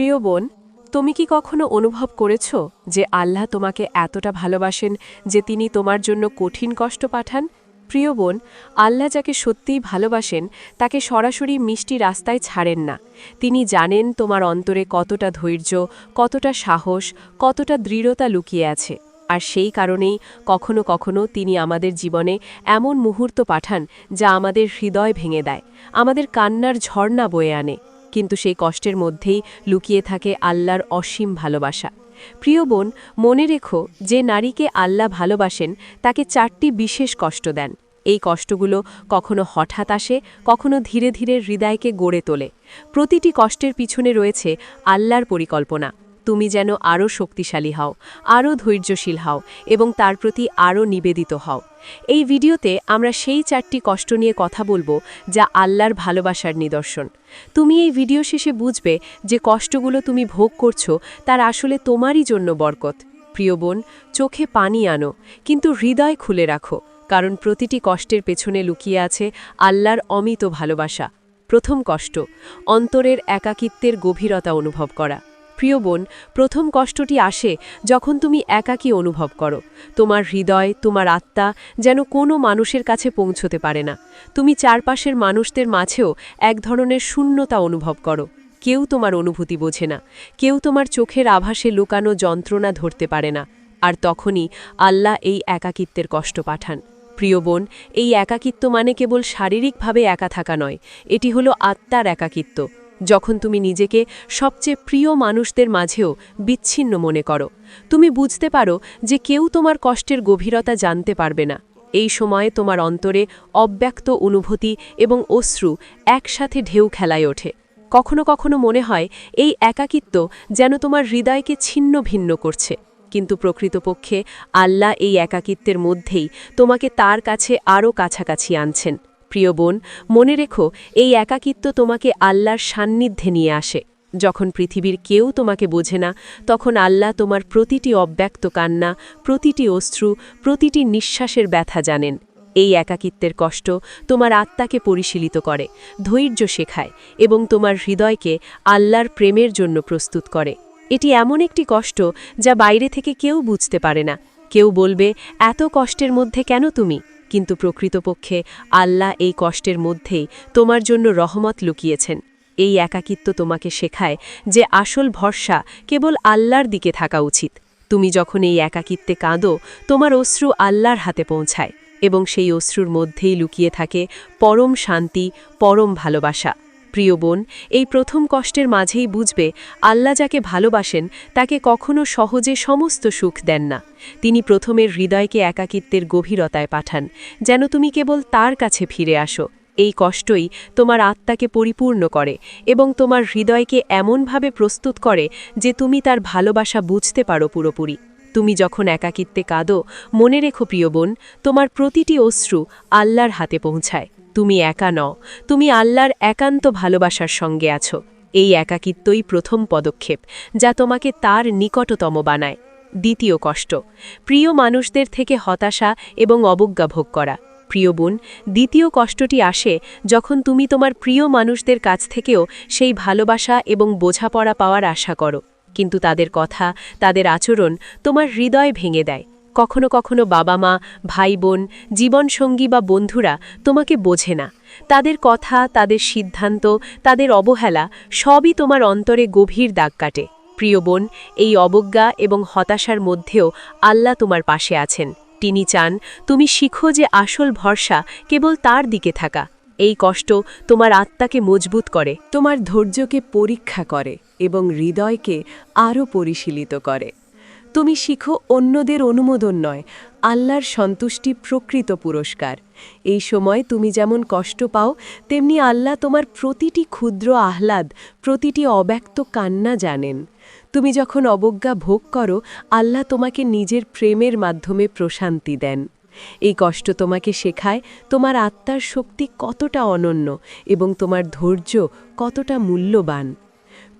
প্রিয় বোন, তুমি কি কখনো অনুভব করেছ যে আল্লাহ তোমাকে এতটা ভালোবাসেন যে তিনি তোমার জন্য কঠিন কষ্ট পাঠান? প্রিয় বোন, আল্লাহ যাকে সত্যিই ভালোবাসেন, তাকে সরাসরি মিষ্টি রাস্তায় ছাড়েন না। তিনি জানেন তোমার অন্তরে কতটা ধৈর্য, কতটা সাহস, কতটা দৃঢ়তা লুকিয়ে আছে। আর সেই কারণেই কখনো কখনো তিনি আমাদের জীবনে এমন মুহূর্ত পাঠান যা আমাদের হৃদয় ভেঙে দেয়, আমাদের কান্নার ঝর্ণা বয়ে আনে। কিন্তু সেই কষ্টের মধ্যেই লুকিয়ে থাকে আল্লাহর অসীম ভালোবাসা। প্রিয় বোন, মনে রেখো, যে নারীকে আল্লাহ ভালোবাসেন, তাকে চারটি বিশেষ কষ্ট দেন। এই কষ্টগুলো কখনো হঠাৎ আসে, কখনো ধীরে ধীরে হৃদয়কে গড়ে তোলে। প্রতিটি কষ্টের পিছনে রয়েছে আল্লাহর পরিকল্পনা। তুমি যেন আরও শক্তিশালী হও, আরও ধৈর্যশীল হও এবং তার প্রতি আরও নিবেদিত হও। এই ভিডিওতে আমরা সেই চারটি কষ্ট নিয়ে কথা বলব যা আল্লাহর ভালোবাসার নিদর্শন। তুমি এই ভিডিও শেষে বুঝবে যে কষ্টগুলো তুমি ভোগ করছ তার আসলে তোমারই জন্য বরকত। প্রিয় বোন, চোখে পানি আনো, কিন্তু হৃদয় খুলে রাখো, কারণ প্রতিটি কষ্টের পেছনে লুকিয়ে আছে আল্লাহর অমিত ভালোবাসা। প্রথম কষ্ট, অন্তরের একাকিত্বের গভীরতা অনুভব করা। প্রিয় বোন, প্রথম কষ্টটি আসে যখন তুমি একাকী অনুভব করো। তোমার হৃদয়, তোমার আত্মা যেন কোনো মানুষের কাছে পৌঁছতে পারে না। তুমি চারপাশের মানুষদের মাঝেও এক ধরনের শূন্যতা অনুভব করো। কেউ তোমার অনুভূতি বোঝে না। কেউ তোমার চোখের আভাসে লুকানো যন্ত্রণা ধরতে পারে না। আর তখনই আল্লাহ এই একাকিত্বের কষ্ট পাঠান। প্রিয় বোন, এই একাকিত্ব মানে কেবল শারীরিকভাবে একা থাকা নয়, এটি হলো আত্মার একাকিত্ব। যখন তুমি নিজেকে সবচেয়ে প্রিয় মানুষদের মাঝেও বিচ্ছিন্ন মনে করো। তুমি বুঝতে পারো যে কেউ তোমার কষ্টের গভীরতা জানতে পারবে না। এই সময়ে তোমার অন্তরে অব্যক্ত অনুভূতি এবং অশ্রু একসাথে ঢেউ খেলায় ওঠে। কখনো কখনো মনে হয় এই একাকিত্ব যেন তোমার হৃদয়কে ছিন্ন ভিন্ন করছে। কিন্তু প্রকৃতপক্ষে আল্লাহ এই একাকিত্বের মধ্যেই তোমাকে তার কাছে আরও কাছাকাছি আনছেন। প্রিয় বোন, মনে রেখো, এই একাকিত্ব তোমাকে আল্লাহর সান্নিধ্যে নিয়ে আসে। যখন পৃথিবীর কেউ তোমাকে বোঝে না, তখন আল্লাহ তোমার প্রতিটি অব্যক্ত কান্না, প্রতিটি অশ্রু, প্রতিটি নিঃশ্বাসের ব্যথা জানেন। এই একাকিত্বের কষ্ট তোমার আত্মাকে পরিশীলিত করে, ধৈর্য শেখায় এবং তোমার হৃদয়কে আল্লাহর প্রেমের জন্য প্রস্তুত করে। এটি এমন একটি কষ্ট যা বাইরে থেকে কেউ বুঝতে পারে না। কেউ বলবে, এত কষ্টের মধ্যে কেন তুমি? কিন্তু প্রকৃতপক্ষে আল্লাহ এই কষ্টের মধ্যেই তোমার জন্য রহমত লুকিয়েছেন। এই একাকিত্ব তোমাকে শেখায় যে আসল ভরসা কেবল আল্লাহর দিকে থাকা উচিত। তুমি যখন এই একাকিত্বে কাঁদো, তোমার অশ্রু আল্লাহর হাতে পৌঁছায় এবং সেই অশ্রুর মধ্যেই লুকিয়ে থাকে পরম শান্তি, পরম ভালোবাসা। প্রিয় বোন, এই প্রথম কষ্টের মাঝেই বুঝবে আল্লাহ যাকে ভালোবাসেন, তাকে কখনো সহজে সমস্ত সুখ দেন না। তিনি প্রথমের হৃদয়কে একাকিত্বের গভীরতায় পাঠান, যেন তুমি কেবল তার কাছে ফিরে আসো। এই কষ্টই তোমার আত্মাকে পরিপূর্ণ করে এবং তোমার হৃদয়কে এমনভাবে প্রস্তুত করে যে তুমি তার ভালোবাসা বুঝতে পারো পুরোপুরি। তুমি যখন একাকিত্বে কাঁদো, মনে রেখো প্রিয় বোন, তোমার প্রতিটি অশ্রু আল্লাহর হাতে পৌঁছায়। তুমি একা নও, তুমি আল্লাহর একান্ত ভালোবাসার সঙ্গে আছো। এই একাকিত্বই প্রথম পদক্ষেপ, যা তোমাকে তার নিকটতম বানায়। দ্বিতীয় কষ্ট, প্রিয় মানুষদের থেকে হতাশা এবং অবজ্ঞা ভোগ করা। প্রিয় বোন, দ্বিতীয় কষ্টটি আসে যখন তুমি তোমার প্রিয় মানুষদের কাছ থেকেও সেই ভালোবাসা এবং বোঝাপড়া পাওয়ার আশা করো। কিন্তু তাদের কথা, তাদের আচরণ তোমার হৃদয় ভেঙে দেয়। কখনো কখনো বাবা মা ভাই বোন জীবনসঙ্গী বা বন্ধুরা তোমাকে বোঝে না। তাদের কথা, তাদের সিদ্ধান্ত, তাদের অবহেলা সবই তোমার অন্তরে গভীর দাগ কাটে। প্রিয় বোন, এই অবজ্ঞা এবং হতাশার মধ্যেও আল্লাহ তোমার পাশে আছেন। তিনি চান তুমি শিখো যে আসল ভরসা কেবল তার দিকে থাকা। এই কষ্ট তোমার আত্মাকে মজবুত করে, তোমার ধৈর্যকে পরীক্ষা করে এবং হৃদয়কে আরও পরিশীলিত করে। তুমি শিখো অন্যদের অনুমোদন নয়, আল্লাহর সন্তুষ্টি প্রকৃত পুরস্কার। এই সময় তুমি যেমন কষ্ট পাও, তেমনি আল্লাহ তোমার প্রতিটি ক্ষুদ্র আহ্লাদ, প্রতিটি অব্যক্ত কান্না জানেন। তুমি যখন অবজ্ঞা ভোগ করো, আল্লাহ তোমাকে নিজের প্রেমের মাধ্যমে প্রশান্তি দেন। এই কষ্ট তোমাকে শেখায় তোমার আত্মার শক্তি কতটা অনন্য এবং তোমার ধৈর্য কতটা মূল্যবান।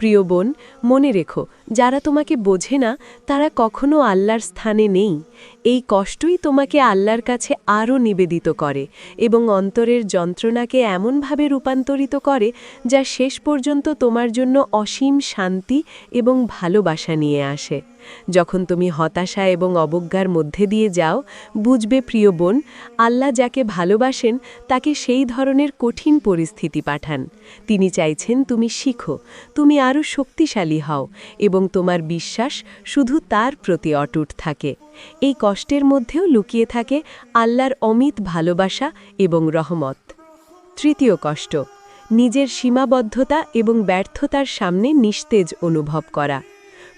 প্রিয় বোন, মনে রেখো, যারা তোমাকে বোঝে না, তারা কখনো আল্লাহর স্থানে নেই। এই কষ্টই তোমাকে আল্লাহর কাছে আরও নিবেদিত করে এবং অন্তরের যন্ত্রণাকে এমনভাবে রূপান্তরিত করে যা শেষ পর্যন্ত তোমার জন্য অসীম শান্তি এবং ভালোবাসা নিয়ে আসে। যখন তুমি হতাশা এবং অবজ্ঞার মধ্যে দিয়ে যাও, বুঝবে প্রিয় বোন, আল্লাহ যাকে ভালোবাসেন, তাকে সেই ধরনের কঠিন পরিস্থিতি পাঠান। তিনি চাইছেন তুমি শিখো, তুমি আরও শক্তিশালী হও এবং তোমার বিশ্বাস শুধু তার প্রতি অটুট থাকে। এই কষ্টের মধ্যেও লুকিয়ে থাকে আল্লাহর অমিত ভালোবাসা এবং রহমত। তৃতীয় কষ্ট, নিজের সীমাবদ্ধতা এবং ব্যর্থতার সামনে নিস্তেজ অনুভব করা।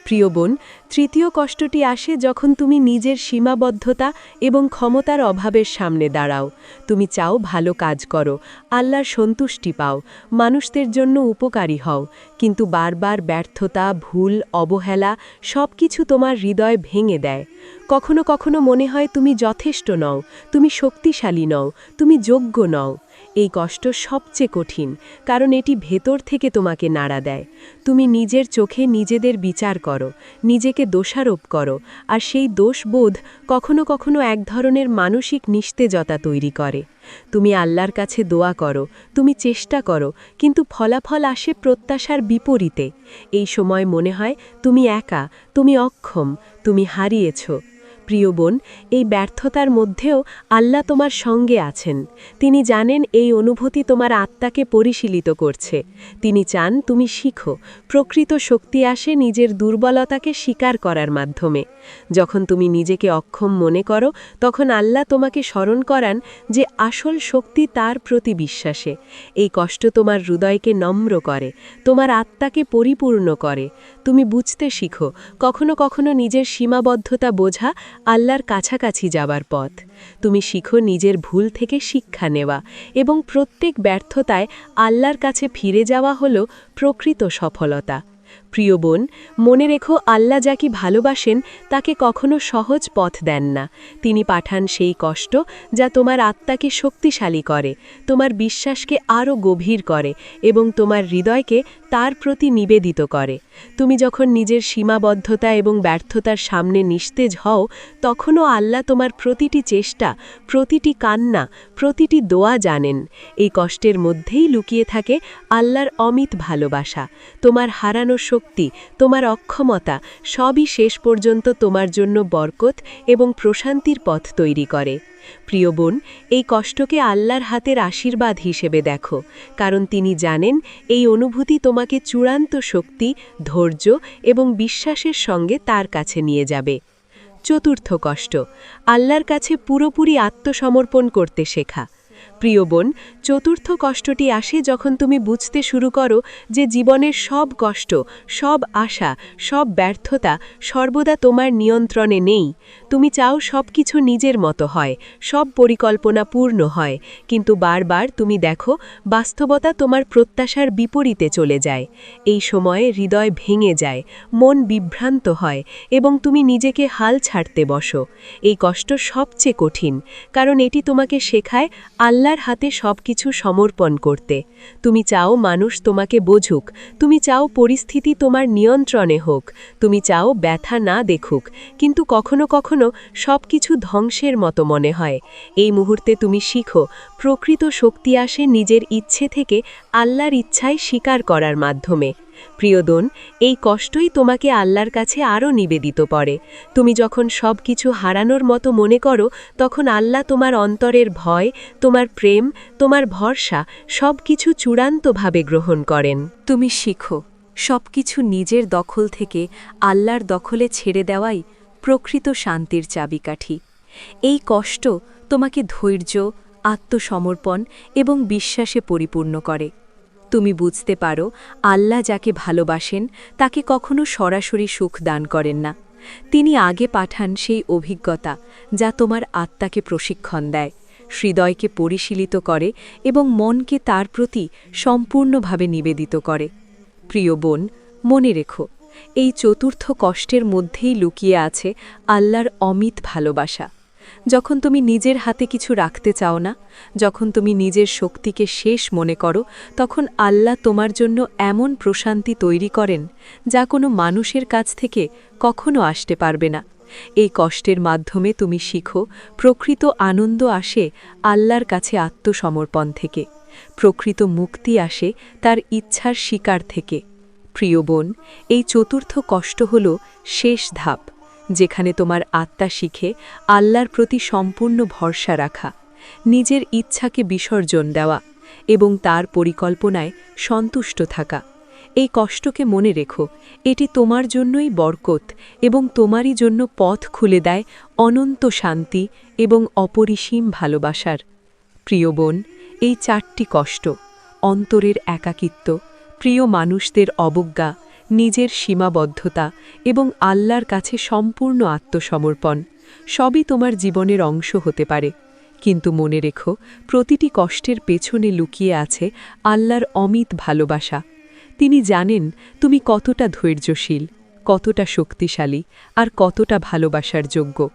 প্রিয় বোন, তৃতীয় কষ্টটি আসে যখন তুমি নিজের সীমাবদ্ধতা এবং ক্ষমতার অভাবের সামনে দাঁড়াও। তুমি চাও ভালো কাজ করো, আল্লাহর সন্তুষ্টি পাও, মানুষদের জন্য উপকারী হও। কিন্তু বারবার ব্যর্থতা, ভুল, অবহেলা সব কিছু তোমার হৃদয় ভেঙে দেয়। কখনো কখনো মনে হয় তুমি যথেষ্ট নও, তুমি শক্তিশালী নও, তুমি যোগ্য নও। এই কষ্ট সবচেয়ে কঠিন, কারণ এটি ভেতর থেকে তোমাকে নাড়া দেয়। তুমি নিজের চোখে নিজেদের বিচার করো, নিজেকে দোষারোপ করো, আর সেই দোষবোধ কখনো কখনো এক ধরনের মানসিক নিস্তেজতা তৈরি করে। তুমি আল্লাহর কাছে দোয়া করো, তুমি চেষ্টা করো, কিন্তু ফলাফল আসে প্রত্যাশার বিপরীতে। এই সময় মনে হয় তুমি একা, তুমি অক্ষম, তুমি হারিয়েছ। প্রিয় বোন, এই ব্যর্থতার মধ্যেও আল্লাহ তোমার সঙ্গে আছেন। তিনি জানেন এই অনুভূতি তোমার আত্মাকে পরিশীলিত করছে। তিনি চান তুমি শিখো, প্রকৃত শক্তি আসে নিজের দুর্বলতাকে স্বীকার করার মাধ্যমে। যখন তুমি নিজেকে অক্ষম মনে করো, তখন আল্লাহ তোমাকে স্মরণ করান যে আসল শক্তি তার প্রতি বিশ্বাসে। এই কষ্ট তোমার হৃদয়কে নম্র করে, তোমার আত্মাকে পরিপূর্ণ করে। তুমি বুঝতে শিখো, কখনো কখনো নিজের সীমাবদ্ধতা বোঝা আল্লাহর কাছাকাছি যাবার পথ। তুমি শিখো নিজের ভুল থেকে শিক্ষা নেওয়া এবং প্রত্যেক ব্যর্থতায় আল্লাহর কাছে ফিরে যাওয়া হল প্রকৃত সফলতা। প্রিয় বোন, মনে রেখো আল্লাহ যাকে ভালোবাসেন, তাকে কখনো সহজ পথ দেন না। তিনি পাঠান সেই কষ্ট যা তোমার আত্মাকে শক্তিশালী করে, তোমার বিশ্বাসকে আরও গভীর করে এবং তোমার হৃদয়কে তার প্রতি নিবেদিত করে। তুমি যখন নিজের সীমাবদ্ধতা এবং ব্যর্থতার সামনে নিস্তেজ হও, তখনও আল্লাহ তোমার প্রতিটি চেষ্টা, প্রতিটি কান্না, প্রতিটি দোয়া জানেন। এই কষ্টের মধ্যেই লুকিয়ে থাকে আল্লাহর অমিত ভালোবাসা। তোমার হারানো শক্তি, তোমার অক্ষমতা, সবই শেষ পর্যন্ত তোমার জন্য বরকত এবং প্রশান্তির পথ তৈরি করে। প্রিয় বোন, এই কষ্টকে আল্লাহর হাতের আশীর্বাদ হিসেবে দেখো, কারণ তিনি জানেন এই অনুভূতি তোমাকে চূড়ান্ত শক্তি, ধৈর্য এবং বিশ্বাসের সঙ্গে তার কাছে নিয়ে যাবে। চতুর্থ কষ্ট, আল্লাহর কাছে পুরোপুরি আত্মসমর্পণ করতে শেখা। প্রিয় বোন, চতুর্থ কষ্টটি আসে যখন তুমি বুঝতে শুরু করো যে জীবনের সব কষ্ট, সব আশা, সব ব্যর্থতা সর্বদা তোমার নিয়ন্ত্রণে নেই। তুমি চাও সব কিছু নিজের মতো হয়, সব পরিকল্পনা পূর্ণ হয়, কিন্তু বারবার তুমি দেখো বাস্তবতা তোমার প্রত্যাশার বিপরীতে চলে যায়। এই সময়ে হৃদয় ভেঙে যায়, মন বিভ্রান্ত হয় এবং তুমি নিজেকে হাল ছাড়তে বসো। এই কষ্ট সবচেয়ে কঠিন, কারণ এটি তোমাকে শেখায় আল্লাহর হাতে সব কিছু সমর্পণ করতে। তুমি চাও মানুষ তোমাকে বোঝুক। তুমি চাও পরিস্থিতি তোমার নিয়ন্ত্রণে হোক। তুমি চাও ব্যথা না দেখুক। কিন্তু কখনো কখনো সব কিছু ধ্বংসের মতো মনে হয়। এই মুহূর্তে তুমি শিখো, প্রকৃত শক্তি আসে নিজের ইচ্ছে থেকে আল্লাহর ইচ্ছায় স্বীকার করার মাধ্যমে। প্রিয়দন এই কষ্টই তোমাকে আল্লাহর কাছে আরও নিবেদিত পড়ে তুমি যখন সব কিছু হারানোর মতো মনে করো, তখন আল্লাহ তোমার অন্তরের ভয়, তোমার প্রেম, তোমার ভরসা সব কিছু চূড়ান্তভাবে গ্রহণ করেন। তুমি শিখো সব কিছু নিজের দখল থেকে আল্লাহর দখলে ছেড়ে দেওয়াই প্রকৃত শান্তির চাবিকাঠি। এই কষ্ট তোমাকে ধৈর্য, আত্মসমর্পণ এবং বিশ্বাসে পরিপূর্ণ করে। তুমি বুঝতে পারো, আল্লাহ যাকে ভালোবাসেন, তাকে কখনো সরাসরি সুখ দান করেন না। তিনি আগে পাঠান সেই অভিজ্ঞতা যা তোমার আত্মাকে প্রশিক্ষণ দেয়, হৃদয়কে পরিশীলিত করে এবং মনকে তার প্রতি সম্পূর্ণভাবে নিবেদিত করে। প্রিয় বোন, মনে রেখো, এই চতুর্থ কষ্টের মধ্যেই লুকিয়ে আছে আল্লাহর অমিত ভালোবাসা। যখন তুমি নিজের হাতে কিছু রাখতে চাও না, যখন তুমি নিজের শক্তিকে শেষ মনে করো, তখন আল্লাহ তোমার জন্য এমন প্রশান্তি তৈরি করেন, যা কোনো মানুষের কাছ থেকে কখনো আসতে পারবে না। এই কষ্টের মাধ্যমে তুমি শিখো, প্রকৃত আনন্দ আসে আল্লাহর কাছে আত্মসমর্পণ থেকে। প্রকৃত মুক্তি আসে তার ইচ্ছার শিকার থেকে। প্রিয় বোন, এই চতুর্থ কষ্ট হল শেষ ধাপ। যেখানে তোমার আত্মা শিখে আল্লাহর প্রতি সম্পূর্ণ ভরসা রাখা, নিজের ইচ্ছাকে বিসর্জন দেওয়া এবং তার পরিকল্পনায় সন্তুষ্ট থাকা। এই কষ্টকে মনে রেখো, এটি তোমার জন্যই বরকত এবং তোমারই জন্য পথ খুলে দেয় অনন্ত শান্তি এবং অপরিসীম ভালোবাসার। প্রিয় বোন, এই চারটি কষ্ট, অন্তরের একাকিত্ব, প্রিয় মানুষদের অবজ্ঞা নিজের সীমাবদ্ধতা এবং আল্লাহর কাছে সম্পূর্ণ আত্মসমর্পণ। সবই তোমার জীবনের অংশ হতে পারে। কিন্তু মনে রেখো, প্রতিটি কষ্টের পেছনে লুকিয়ে আছে আল্লাহর অমিত ভালোবাসা। তিনি জানেন তুমি কতটা ধৈর্যশীল, কতটা শক্তিশালী আর কতটা ভালোবাসার যোগ্য।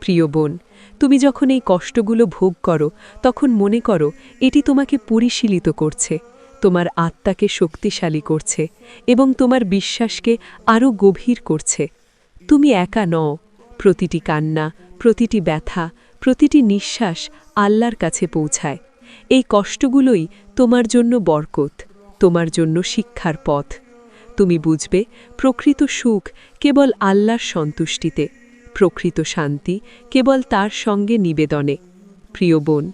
প্রিয় বোন, তুমি যখন এই কষ্টগুলো ভোগ করো, তখন মনে করো এটি তোমাকে পরিশীলিত করছে। তোমার আত্মাকে শক্তিশালী করছে এবং তোমার বিশ্বাসকে আরও গভীর করছে। তুমি একা নও, প্রতিটি কান্না, প্রতিটি ব্যথা, প্রতিটি নিঃশ্বাস আল্লাহর কাছে পৌঁছায়। এই কষ্টগুলোই তোমার জন্য বরকত, তোমার জন্য শিক্ষার পথ। তুমি বুঝবে, প্রকৃত সুখ কেবল আল্লাহর সন্তুষ্টিতে, প্রকৃত শান্তি কেবল তার সঙ্গে নিবেদনে। প্রিয় বোন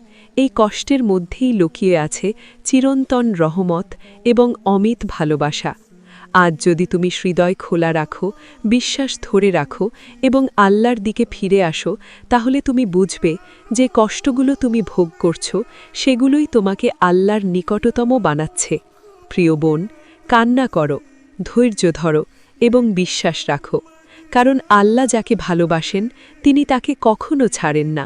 এই কষ্টের মধ্যেই লুকিয়ে আছে চিরন্তন রহমত এবং অমিত ভালোবাসা। আজ যদি তুমি হৃদয় খোলা রাখো, বিশ্বাস ধরে রাখো এবং আল্লাহর দিকে ফিরে আসো, তাহলে তুমি বুঝবে যে কষ্টগুলো তুমি ভোগ করছ, সেগুলোই তোমাকে আল্লাহর নিকটতম বানাচ্ছে। প্রিয় বোন, কান্না করো, ধৈর্য ধরো এবং বিশ্বাস রাখো, কারণ আল্লাহ যাকে ভালোবাসেন, তিনি তাকে কখনো ছাড়েন না।